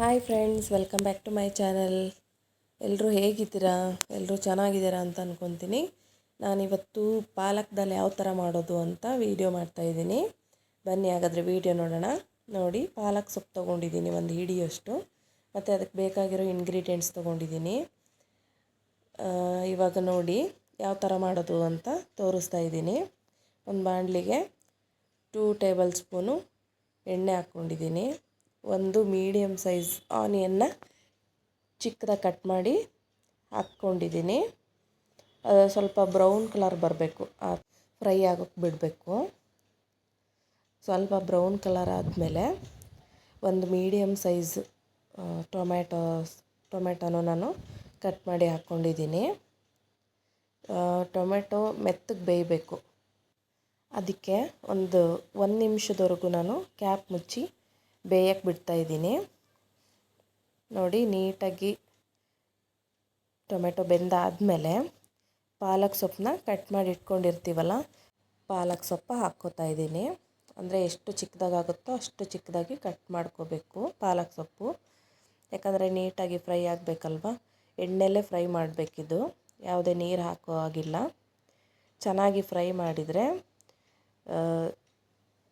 Hi friends welcome back to my channel ಎಲ್ಲರೂ ಹೇಗಿದ್ದೀರಾ? ಎಲ್ಲರೂ ಚೆನ್ನಾಗಿದ್ದೀರಾ ಅಂತ ಅಂದ್ಕೊತೀನಿ ನಾನಿವತ್ತು ಪಾಲಕ್ದಲ್ಲಿ ಯಾವ ಥರ ಮಾಡೋದು ಅಂತ ವೀಡಿಯೋ ಮಾಡ್ತಾಯಿದ್ದೀನಿ ಬನ್ನಿ ಹಾಗಾದರೆ ವೀಡಿಯೋ ನೋಡೋಣ. ನೋಡಿ, ಪಾಲಕ್ ಸೊಪ್ಪು ತೊಗೊಂಡಿದ್ದೀನಿ, ಒಂದು ಹಿಡಿಯಷ್ಟು. ಮತ್ತು ಅದಕ್ಕೆ ಬೇಕಾಗಿರೋ ಇಂಗ್ರೀಡಿಯೆಂಟ್ಸ್ ತೊಗೊಂಡಿದ್ದೀನಿ. ಇವಾಗ ನೋಡಿ ಯಾವ ಥರ ಮಾಡೋದು ಅಂತ ತೋರಿಸ್ತಾ ಇದ್ದೀನಿ. ಒಂದು ಬಾಣಲಿಗೆ ಟೂ ಟೇಬಲ್ ಸ್ಪೂನು ಎಣ್ಣೆ ಹಾಕ್ಕೊಂಡಿದ್ದೀನಿ ಒಂದು ಮೀಡಿಯಮ್ ಸೈಜ್ ಆನಿಯನ್ನ ಚಿಕ್ಕದಾಗಿ ಕಟ್ ಮಾಡಿ ಹಾಕ್ಕೊಂಡಿದ್ದೀನಿ. ಸ್ವಲ್ಪ ಬ್ರೌನ್ ಕಲರ್ ಬರಬೇಕು. ಫ್ರೈ ಆಗೋಕ್ಕೆ ಬಿಡಬೇಕು. ಸ್ವಲ್ಪ ಬ್ರೌನ್ ಕಲರ್ ಆದಮೇಲೆ ಒಂದು ಮೀಡಿಯಮ್ ಸೈಜ್ ಟೊಮೆಟೊ ಟೊಮೆಟೊನೂ ನಾನು ಕಟ್ ಮಾಡಿ ಹಾಕ್ಕೊಂಡಿದ್ದೀನಿ. ಟೊಮೆಟೊ ಮೆತ್ತಗೆ ಬೇಯಬೇಕು. ಅದಕ್ಕೆ ಒಂದು ಒಂದು ನಿಮಿಷದವರೆಗೂ ನಾನು ಕ್ಯಾಪ್ ಮುಚ್ಚಿ ಬೇಯಕ್ಕೆ ಬಿಡ್ತಾಯಿದ್ದೀನಿ ನೋಡಿ, ನೀಟಾಗಿ ಟೊಮೆಟೊ ಬೆಂದಾದಮೇಲೆ ಪಾಲಕ್ ಸೊಪ್ಪನ್ನ ಕಟ್ ಮಾಡಿ ಇಟ್ಕೊಂಡಿರ್ತೀವಲ್ಲ, ಪಾಲಕ್ ಸೊಪ್ಪು ಹಾಕ್ಕೋತಾ ಇದ್ದೀನಿ. ಅಂದರೆ ಎಷ್ಟು ಚಿಕ್ಕದಾಗುತ್ತೋ ಅಷ್ಟು ಚಿಕ್ಕದಾಗಿ ಕಟ್ ಮಾಡ್ಕೋಬೇಕು ಪಾಲಕ್ ಸೊಪ್ಪು. ಯಾಕಂದರೆ ನೀಟಾಗಿ ಫ್ರೈ ಆಗಬೇಕಲ್ವ? ಎಣ್ಣೆಲ್ಲೇ ಫ್ರೈ ಮಾಡಬೇಕಿದು. ಯಾವುದೇ ನೀರು ಹಾಕೋ ಆಗಿಲ್ಲ ಚೆನ್ನಾಗಿ ಫ್ರೈ ಮಾಡಿದರೆ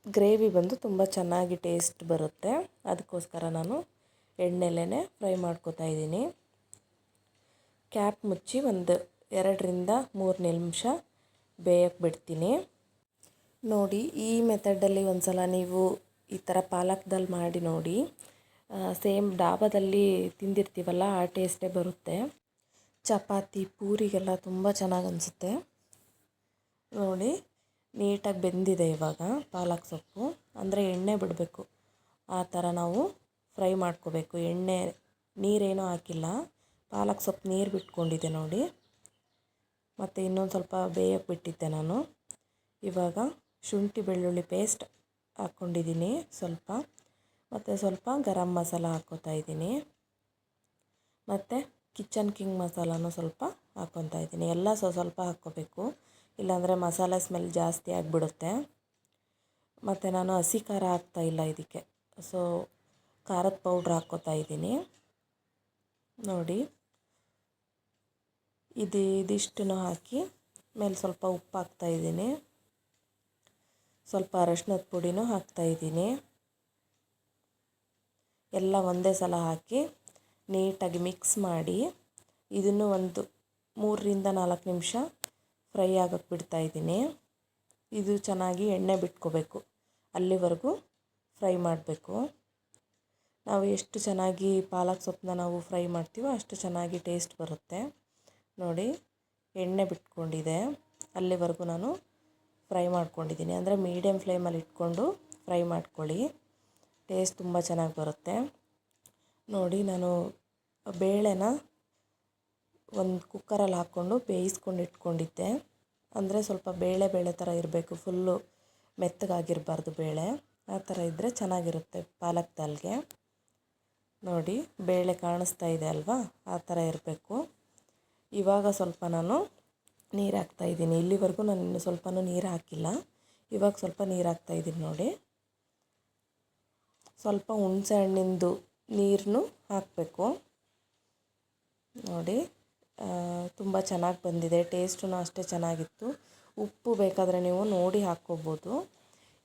ಗ್ರೇವಿ ಬಂದು ತುಂಬ ಚೆನ್ನಾಗಿ ಟೇಸ್ಟ್ ಬರುತ್ತೆ. ಅದಕ್ಕೋಸ್ಕರ ನಾನು ಎಣ್ಣೆಲೇ ಫ್ರೈ ಮಾಡ್ಕೋತಾ ಇದ್ದೀನಿ. ಕ್ಯಾಪ್ ಮುಚ್ಚಿ ಒಂದು ಎರಡರಿಂದ ಮೂರು ನಿಮಿಷ ಬೇಯಕ್ಕೆ ಬಿಡ್ತೀನಿ. ನೋಡಿ, ಈ ಮೆಥಡಲ್ಲಿ ಒಂದು ಸಲ ನೀವು ಈ ಥರ ಪಾಲಕ್ದಲ್ಲಿ ಮಾಡಿ ನೋಡಿ. ಸೇಮ್ ಡಾಬಾದಲ್ಲಿ ತಿಂದಿರ್ತೀವಲ್ಲ, ಆ ಟೇಸ್ಟೇ ಬರುತ್ತೆ. ಚಪಾತಿ, ಪೂರಿಗೆಲ್ಲ ತುಂಬ ಚೆನ್ನಾಗಿ ಅನಿಸುತ್ತೆ. ನೋಡಿ ನೀಟಾಗಿ ಬೆಂದಿದೆ ಇವಾಗ ಪಾಲಕ್ ಸೊಪ್ಪು. ಅಂದರೆ ಎಣ್ಣೆ ಬಿಡಬೇಕು. ಆ ಥರ ನಾವು ಫ್ರೈ ಮಾಡ್ಕೋಬೇಕು. ಎಣ್ಣೆ ನೀರೇನೂ ಹಾಕಿಲ್ಲ. ಪಾಲಕ್ ಸೊಪ್ಪು ನೀರು ಬಿಟ್ಕೊಂಡಿದೆ ನೋಡಿ. ಮತ್ತು ಇನ್ನೊಂದು ಸ್ವಲ್ಪ ಬೇಯಕ್ಕೆ ಬಿಟ್ಟಿದ್ದೆ ನಾನು. ಇವಾಗ ಶುಂಠಿ ಬೆಳ್ಳುಳ್ಳಿ ಪೇಸ್ಟ್ ಹಾಕ್ಕೊಂಡಿದ್ದೀನಿ ಸ್ವಲ್ಪ. ಮತ್ತು ಸ್ವಲ್ಪ ಗರಂ ಮಸಾಲ ಹಾಕ್ಕೋತಾ ಇದ್ದೀನಿ. ಮತ್ತು ಕಿಚನ್ ಕಿಂಗ್ ಮಸಾಲಾನು ಸ್ವಲ್ಪ ಹಾಕ್ಕೊತಾ ಇದ್ದೀನಿ. ಎಲ್ಲ ಸ್ವಲ್ಪ ಸ್ವಲ್ಪ ಹಾಕ್ಕೋಬೇಕು. ಇಲ್ಲಾಂದರೆ ಮಸಾಲೆ ಸ್ಮೆಲ್ ಜಾಸ್ತಿ ಆಗಿಬಿಡುತ್ತೆ. ಮತ್ತು ನಾನು ಹಸಿ ಖಾರ ಹಾಕ್ತಾಯಿಲ್ಲ ಇದಕ್ಕೆ. ಸೊ ಖಾರದ ಪೌಡ್ರ್ ಹಾಕ್ಕೋತಾ ಇದ್ದೀನಿ. ನೋಡಿ. ಇದು, ಇದಿಷ್ಟನ್ನು ಹಾಕಿ ಮೇಲೆ ಸ್ವಲ್ಪ ಉಪ್ಪು ಹಾಕ್ತಾಯಿದ್ದೀನಿ ಸ್ವಲ್ಪ ಅರಶಿನದ ಪುಡಿನೂ ಹಾಕ್ತಾಯಿದ್ದೀನಿ ಎಲ್ಲ ಒಂದೇ ಸಲ ಹಾಕಿ ನೀಟಾಗಿ ಮಿಕ್ಸ್ ಮಾಡಿ ಇದನ್ನು ಒಂದು ಮೂರರಿಂದ ನಾಲ್ಕು ನಿಮಿಷ ಫ್ರೈ ಆಗೋಕ್ಕೆ ಬಿಡ್ತಾಯಿದ್ದೀನಿ ಇದು ಚೆನ್ನಾಗಿ ಎಣ್ಣೆ ಬಿಟ್ಕೋಬೇಕು. ಅಲ್ಲಿವರೆಗೂ ಫ್ರೈ ಮಾಡಬೇಕು. ನಾವು ಎಷ್ಟು ಚೆನ್ನಾಗಿ ಪಾಲಕ್ ಸೊಪ್ಪನ್ನ ನಾವು ಫ್ರೈ ಮಾಡ್ತೀವೋ ಅಷ್ಟು ಚೆನ್ನಾಗಿ ಟೇಸ್ಟ್ ಬರುತ್ತೆ. ನೋಡಿ, ಎಣ್ಣೆ ಬಿಟ್ಕೊಂಡಿದೆ. ಅಲ್ಲಿವರೆಗೂ ನಾನು ಫ್ರೈ ಮಾಡ್ಕೊಂಡಿದ್ದೀನಿ. ಅಂದರೆ ಮೀಡಿಯಮ್ ಫ್ಲೇಮಲ್ಲಿ ಇಟ್ಕೊಂಡು ಫ್ರೈ ಮಾಡ್ಕೊಳ್ಳಿ. ಟೇಸ್ಟ್ ತುಂಬ ಚೆನ್ನಾಗಿ ಬರುತ್ತೆ. ನೋಡಿ, ನಾನು ಬೇಳೆನ ಒಂದು ಕುಕ್ಕರಲ್ಲಿ ಹಾಕ್ಕೊಂಡು ಬೇಯಿಸ್ಕೊಂಡು ಇಟ್ಕೊಂಡಿದ್ದೆ. ಅಂದರೆ ಸ್ವಲ್ಪ ಬೇಳೆ ಬೇಳೆ ಥರ ಇರಬೇಕು. ಫುಲ್ಲು ಮೆತ್ತಗಾಗಿರಬಾರ್ದು ಬೇಳೆ. ಆ ಥರ ಇದ್ದರೆ ಚೆನ್ನಾಗಿರುತ್ತೆ ಪಾಲಕ್ ದಾಲ್ಗೆ. ನೋಡಿ, ಬೇಳೆ ಕಾಣಿಸ್ತಾ ಇದೆ ಅಲ್ವಾ? ಆ ಥರ ಇರಬೇಕು. ಇವಾಗ ಸ್ವಲ್ಪ ನಾನು ನೀರು ಹಾಕ್ತಾಯಿದ್ದೀನಿ ಇಲ್ಲಿವರೆಗೂ ನಾನು ಇನ್ನು ಸ್ವಲ್ಪನೂ ನೀರು ಹಾಕಿಲ್ಲ. ಇವಾಗ ಸ್ವಲ್ಪ ನೀರು ಹಾಕ್ತಾಯಿದ್ದೀನಿ ನೋಡಿ. ಸ್ವಲ್ಪ ಹುಣಸೆ ಹಣ್ಣಿಂದು ನೀರನ್ನು ಹಾಕಬೇಕು. ನೋಡಿ. ತುಂಬ ಚೆನ್ನಾಗಿ ಬಂದಿದೆ. ಟೇಸ್ಟೂ ಅಷ್ಟೇ ಚೆನ್ನಾಗಿತ್ತು. ಉಪ್ಪು ಬೇಕಾದರೆ ನೀವು ನೋಡಿ ಹಾಕ್ಕೋಬೋದು.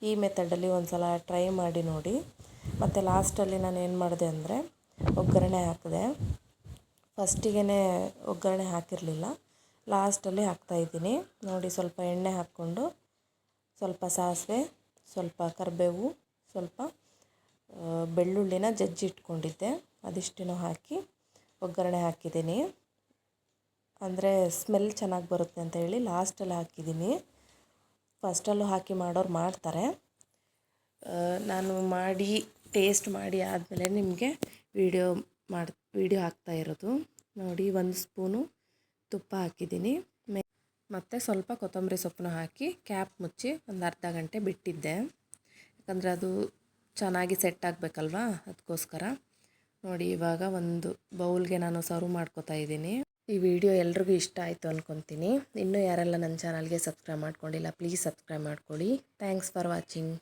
ಈ ಮೆಥಡಲ್ಲಿ ಒಂದು ಸಲ ಟ್ರೈ ಮಾಡಿ ನೋಡಿ. ಮತ್ತು ಲಾಸ್ಟಲ್ಲಿ ನಾನು ಏನು ಮಾಡಿದೆ ಅಂದರೆ, ಒಗ್ಗರಣೆ ಹಾಕಿದೆ. ಫಸ್ಟಿಗೆ ಒಗ್ಗರಣೆ ಹಾಕಿರಲಿಲ್ಲ. ಲಾಸ್ಟಲ್ಲಿ ಹಾಕ್ತಾಯಿದ್ದೀನಿ ನೋಡಿ ಸ್ವಲ್ಪ ಎಣ್ಣೆ ಹಾಕ್ಕೊಂಡು, ಸ್ವಲ್ಪ ಸಾಸಿವೆ, ಸ್ವಲ್ಪ ಕರಿಬೇವು, ಸ್ವಲ್ಪ ಬೆಳ್ಳುಳ್ಳಿನ ಜಜ್ಜಿ ಇಟ್ಕೊಂಡಿದ್ದೆ ಅದಿಷ್ಟನ್ನು ಹಾಕಿ ಒಗ್ಗರಣೆ ಹಾಕಿದ್ದೀನಿ. ಅಂದರೆ ಸ್ಮೆಲ್ ಚೆನ್ನಾಗಿ ಬರುತ್ತೆ ಅಂತ ಹೇಳಿ ಲಾಸ್ಟಲ್ಲಿ ಹಾಕಿದ್ದೀನಿ. ಫಸ್ಟಲ್ಲೂ ಹಾಕಿ ಮಾಡೋರು ಮಾಡ್ತಾರೆ. ನಾನು ಮಾಡಿ, ಟೇಸ್ಟ್ ಮಾಡಿ ಆದಮೇಲೆ ನಿಮಗೆ ವಿಡಿಯೋ ಮಾಡಿ, ವಿಡಿಯೋ ಹಾಕ್ತಾ ಇರೋದು. ನೋಡಿ, ಒಂದು ಸ್ಪೂನು ತುಪ್ಪ ಹಾಕಿದ್ದೀನಿ. ಮೆ ಮತ್ತು ಸ್ವಲ್ಪ ಕೊತ್ತಂಬರಿ ಸೊಪ್ಪನ್ನು ಹಾಕಿ ಕ್ಯಾಪ್ ಮುಚ್ಚಿ ಒಂದು ಅರ್ಧ ಗಂಟೆ ಬಿಟ್ಟಿದ್ದೆ. ಯಾಕಂದರೆ ಅದು ಚೆನ್ನಾಗಿ ಸೆಟ್ ಆಗಬೇಕಲ್ವಾ? ಅದಕ್ಕೋಸ್ಕರ. ನೋಡಿ, ಇವಾಗ ಒಂದು ಬೌಲ್ಗೆ ನಾನು ಸರ್ವ್ ಮಾಡ್ಕೋತಾ ಇದ್ದೀನಿ. ಈ ವಿಡಿಯೋ ಎಲ್ರಿಗೂ ಇಷ್ಟ ಆಯಿತು ಅಂದ್ಕೊತೀನಿ ಇನ್ನೂ ಯಾರೆಲ್ಲ ನನ್ನ ಚಾನಲ್ಗೆ ಸಬ್ಸ್ಕ್ರೈಬ್ ಮಾಡ್ಕೊಂಡಿಲ್ಲ ಪ್ಲೀಸ್ ಸಬ್ಸ್ಕ್ರೈಬ್ ಮಾಡ್ಕೊಳ್ಳಿ. Thanks for watching